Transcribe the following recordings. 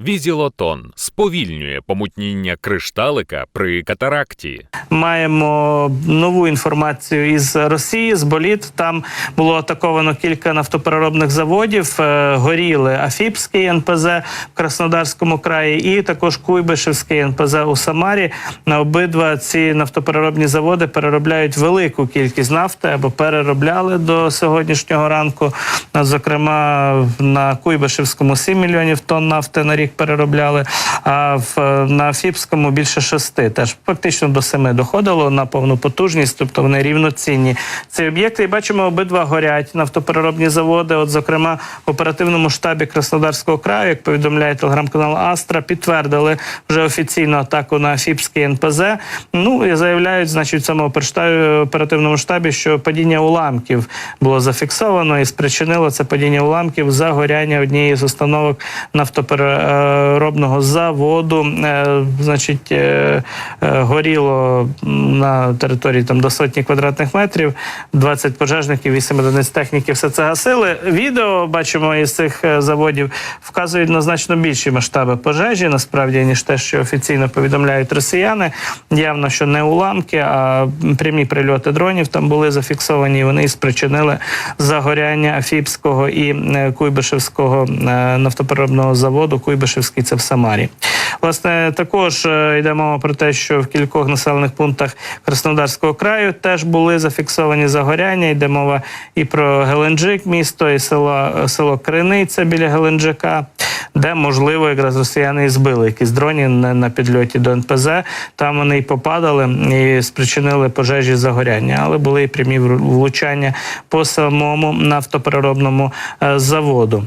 Візілотон сповільнює помутніння кришталика при катаракті. Маємо нову інформацію із Росії з боліт. Там було атаковано кілька нафтопереробних заводів. Е, Горіли Афіпський НПЗ в Краснодарському краї і також Куйбишевський НПЗ у Самарі. На обидва ці нафтопереробні заводи переробляють велику кількість нафти або переробляли до сьогоднішнього ранку. Зокрема, на Куйбишевському 7 мільйонів тонн нафти на рік переробляли, а в на Фіпському більше шести. Теж фактично до семи доходило на повну потужність, тобто вони рівноцінні. Ці об'єкти і бачимо, обидва горять нафтопереробні заводи. От, зокрема, в оперативному штабі Краснодарського краю, як повідомляє телеграм-канал Астра, підтвердили вже офіційну атаку на Фіпський НПЗ. Ну і заявляють, значить, в цьому оперативному штабі, що падіння уламків було зафіксовано і спричинило це падіння уламків загоряння однієї з установок нафтопереробного заводу. Е, Значить, е, е, горіло на території там до сотні квадратних метрів, 20 пожежників, 8 одиниць техніки. Все це гасили. Відео бачимо із цих заводів вказують на значно більші масштаби пожежі, насправді ніж те, що офіційно повідомляють росіяни. Явно, що не уламки, а прямі прильоти дронів там були зафіксовані. Вони і спричинили загоряння Афіпського і Куйбишевського нафтопереробного заводу. Куйбишевський це в Самарі. Власне, також е, йде мова про те, що в кількох населених пунктах Краснодарського краю теж були зафіксовані загоряння. Йде мова і про Геленджик, місто, і село, село Криниця біля Геленджика, де можливо якраз росіяни і збили якісь дроні на, підльоті до НПЗ. Там вони і попадали і спричинили пожежі загоряння, але були і прямі влучання по самому нафтопереробному е, заводу.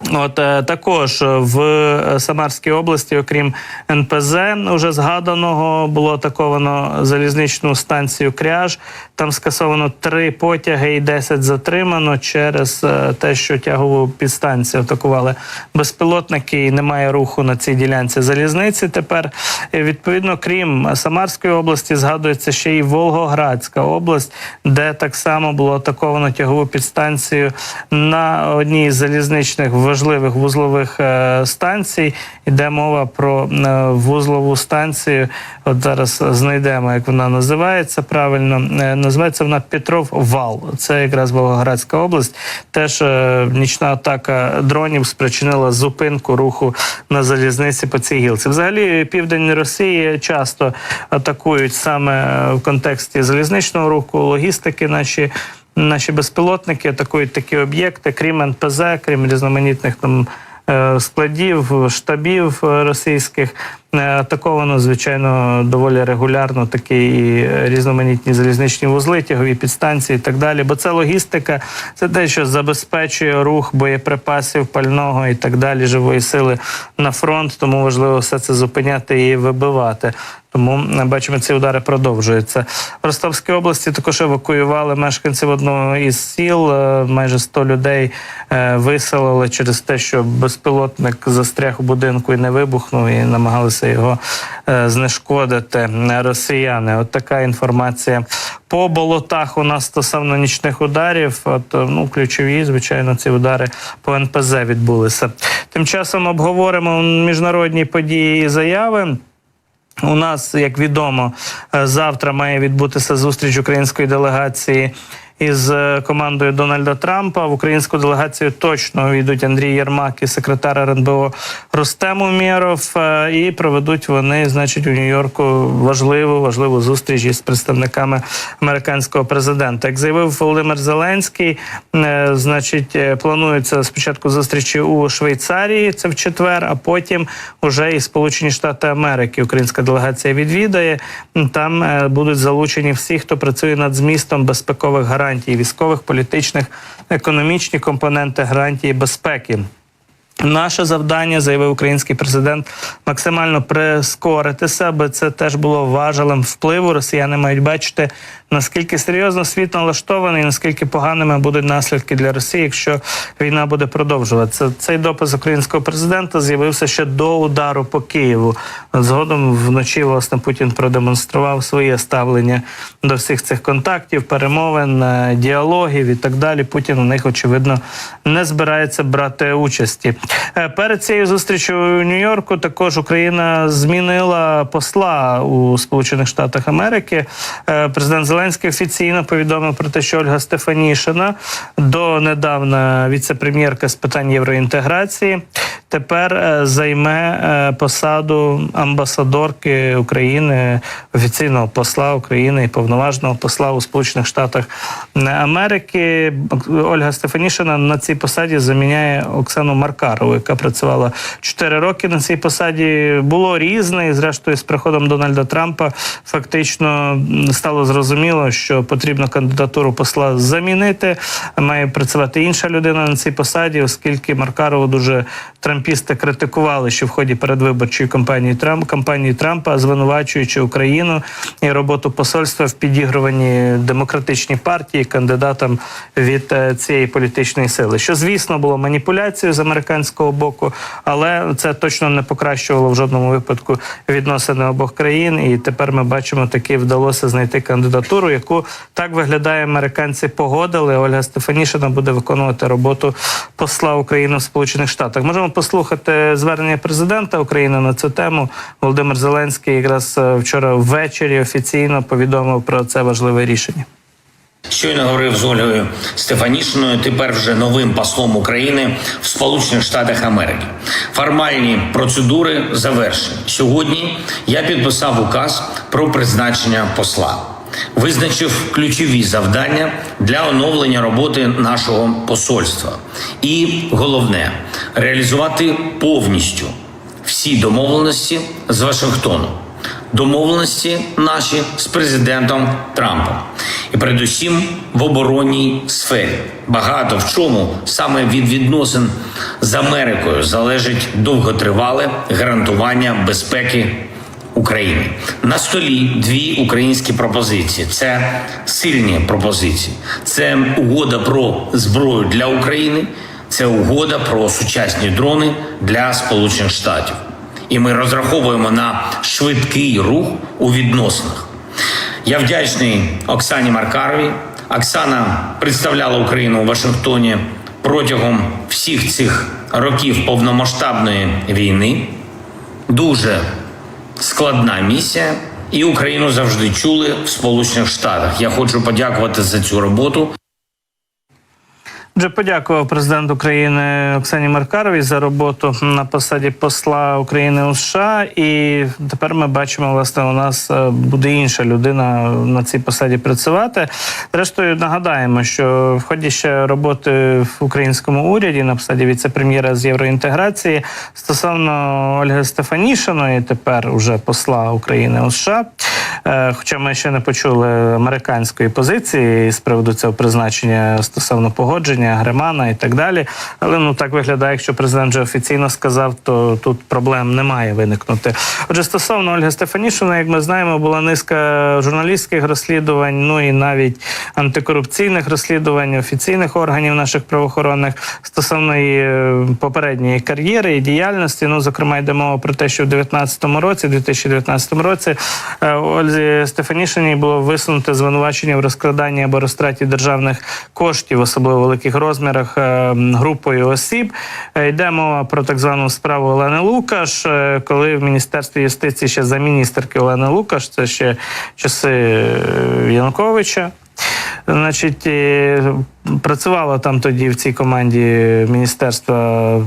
От е, також в е, Самарській області, окрім НПЗ, вже згаданого, було атаковано залізничну станцію Кряж. Там скасовано три потяги і 10 затримано через е, те, що тягову підстанцію атакували безпілотники, і немає руху на цій ділянці залізниці. Тепер І, відповідно, крім Самарської області, згадується ще й Волгоградська область, де так само було атаковано тягову підстанцію на одній з залізничних важливих вузлових е, станцій. Іде мова про е, вузлову станцію. От зараз знайдемо, як вона називається правильно. Е, Називається вона Петров Вал. Це якраз Волгоградська область. Теж нічна атака дронів спричинила зупинку руху на залізниці по цій гілці. Взагалі, південь Росії часто атакують саме в контексті залізничного руху, логістики наші. Наші безпілотники атакують такі об'єкти, крім НПЗ, крім різноманітних там е, складів, штабів е, російських. Е, Атаковано, звичайно, доволі регулярно такі і різноманітні залізничні вузли, тягові підстанції і так далі. Бо це логістика, це те, що забезпечує рух боєприпасів, пального і так далі, живої сили на фронт. Тому важливо все це зупиняти і вибивати. Тому е, бачимо, ці удари продовжуються. В Ростовській області також евакуювали мешканців одного із сіл. Е, Майже 100 людей е, виселили через те, що безпілотник застряг у будинку і не вибухнув, і намагалися його е, знешкодити росіяни. От така інформація. По болотах у нас стосовно нічних ударів. От е, ну ключові, звичайно, ці удари по НПЗ відбулися. Тим часом обговоримо міжнародні події і заяви. У нас, як відомо, е, завтра має відбутися зустріч української делегації із е, командою Дональда Трампа. В українську делегацію точно війдуть Андрій Єрмак і секретар РНБО Рустем Умєров. е, І проведуть вони, значить, у Нью-Йорку важливу важливу зустріч із представниками американського президента. Як заявив Володимир Зеленський, е, значить, планується спочатку зустрічі у Швейцарії, це в четвер, а потім уже і Сполучені Штати Америки. Українська делегація відвідає. Там будуть залучені всі, хто працює над змістом безпекових гарантій, військових, політичних, економічні компоненти гарантії безпеки. Наше завдання, заявив український президент, максимально прискорити себе. Це теж було важелем впливу. Росіяни мають бачити, наскільки серйозно світ налаштований, наскільки поганими будуть наслідки для Росії, якщо війна буде продовжуватися. Цей допис українського президента з'явився ще до удару по Києву. Згодом вночі власне Путін продемонстрував своє ставлення до всіх цих контактів, перемовин, е, діалогів і так далі. Путін у них очевидно не збирається брати участі. Е, Перед цією зустрічю у Нью-Йорку також Україна змінила посла у Сполучених Штатах Америки. Е, Президент Зеленський офіційно повідомив про те, що Ольга Стефанішина донедавна віце-прем'єрка з питань євроінтеграції. Тепер е, займе е, посаду амбасадорки України, офіційного посла України і повноважного посла у Сполучених Штатах Америки. Ольга Стефанішина на цій посаді заміняє Оксану Маркарову, яка працювала 4 роки на цій посаді. Було різне, і зрештою, з приходом Дональда Трампа фактично стало зрозуміло, що потрібно кандидатуру посла замінити. Має працювати інша людина на цій посаді, оскільки Маркарову дуже трампісти критикували, що в ході передвиборчої кампанії Трамп кампанії Трампа, звинувачуючи Україну і роботу посольства в підігруванні демократичній партії кандидатам від е, цієї політичної сили, що звісно було маніпуляцією з американського боку, але це точно не покращувало в жодному випадку відносини обох країн. І тепер ми бачимо, таки вдалося знайти кандидатуру, яку так виглядає, американці погодили. Ольга Стефанішина буде виконувати роботу посла України в Сполучених Штатах. Можемо послухати звернення президента України на цю тему. Володимир Зеленський якраз е, вчора ввечері офіційно повідомив про це важливе рішення. Щойно говорив з Ольгою Стефанішиною, тепер вже новим послом України в Сполучених Штатах Америки. Формальні процедури завершені. Сьогодні я підписав указ про призначення посла. Визначив ключові завдання для оновлення роботи нашого посольства. І головне реалізувати повністю всі домовленості з Вашингтоном домовленості наші з президентом Трампом, і передусім в оборонній сфері. Багато в чому саме від відносин з Америкою залежить довготривале гарантування безпеки України. На столі дві українські пропозиції. Це сильні пропозиції. Це угода про зброю для України. Це угода про сучасні дрони для Сполучених Штатів і ми розраховуємо на швидкий рух у відносинах. Я вдячний Оксані Маркаровій. Оксана представляла Україну у Вашингтоні протягом всіх цих років повномасштабної війни. Дуже складна місія, і Україну завжди чули в Сполучених Штатах. Я хочу подякувати за цю роботу. Отже, подякував президент України Оксані Маркаровій за роботу на посаді посла України у США. І тепер ми бачимо, власне, у нас е, буде інша людина на цій посаді працювати. Зрештою, нагадаємо, що в ході ще роботи в українському уряді на посаді віце-прем'єра з євроінтеграції стосовно Ольги Стефанішиної, тепер уже посла України у США. Е, Хоча ми ще не почули американської позиції з приводу цього призначення стосовно погодження, Гремана і так далі. Але ну так виглядає, якщо президент вже офіційно сказав, то тут проблем не має виникнути. Отже, стосовно Ольги Стефанішиної, як ми знаємо, була низка журналістських розслідувань, ну і навіть антикорупційних розслідувань офіційних органів наших правоохоронних стосовно її е, попередньої кар'єри і діяльності. Ну, зокрема, йде мова про те, що в 2019 році, 2019 році, е, Ользі Стефанішиній було висунуте звинувачення в розкраданні або розтраті державних коштів, особливо великих розмірах, е, групою осіб. Е, Йде мова про так звану справу Олени Лукаш, е, коли в міністерстві юстиції ще за міністерки Олени Лукаш, це ще часи Януковича. Значить, працювала там тоді в цій команді міністерства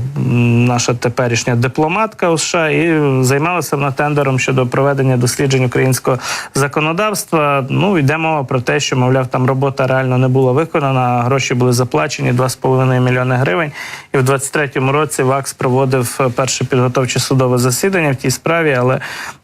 наша теперішня дипломатка у США і займалася вона тендером щодо проведення досліджень українського законодавства. Ну йде мова про те, що мовляв, там робота реально не була виконана. Гроші були заплачені 2,5 мільйони гривень. І в 23-му році ВАКС проводив перше підготовче судове засідання в тій справі, але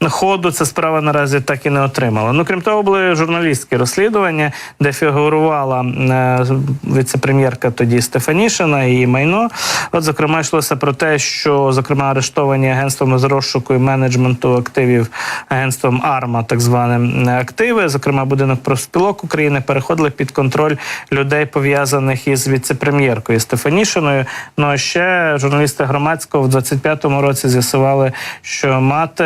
ходу ця справа наразі так і не отримала. Ну крім того, були журналістські розслідування, де фігурувала е, віце-прем'єрка тоді Стефанішина і майно. От, зокрема, йшлося про те, що зокрема арештовані агентством з розшуку і менеджменту активів агентством АРМА, так званим активи, зокрема будинок профспілок України, переходили під контроль людей, пов'язаних із віце-прем'єркою Стефанішиною. Ну а ще журналісти громадського в 25-му році з'ясували, що мати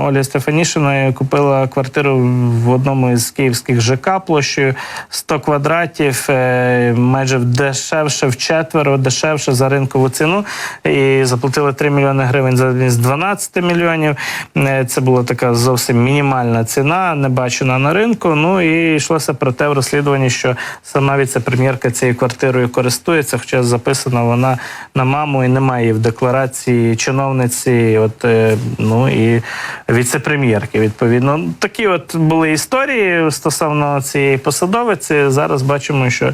Олі Стефанішиної купила квартиру в одному із київських ЖК площею 100 квадратів, е, майже дешевше в четверо, дешевше за ринкову ціну. І заплатили 3 мільйони гривень замість 12 мільйонів. Е, Це була така зовсім мінімальна ціна, не бачена на ринку. Ну і йшлося про те в розслідуванні, що сама віце-прем'єрка цією квартирою користується, хоча записана вона на маму і немає в декларації чиновниці, от е, ну і віце-прем'єрки. Відповідно, такі от були історії стосовно цієї посадовиці. Зараз бачимо, що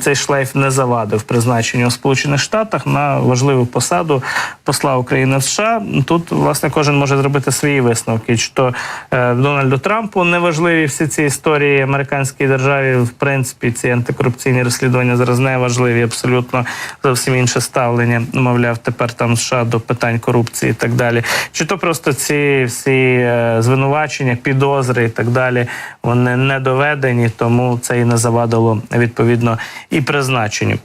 цей шлейф не завадив призначенню у Сполучених Штатах на важливу посаду посла України в США. Тут власне кожен може зробити свої висновки. Чи то е, Дональду Трампу не важливі всі ці історії американській державі, в принципі, ці антикорупційні розслідування зараз не важливі, абсолютно зовсім інше ставлення. Мовляв, тепер там США до питань корупції і так далі. Чи то просто ці всі е, звинувачення, підозри і так далі, вони не доведені, тому це і не завадило відповідно і призначенню.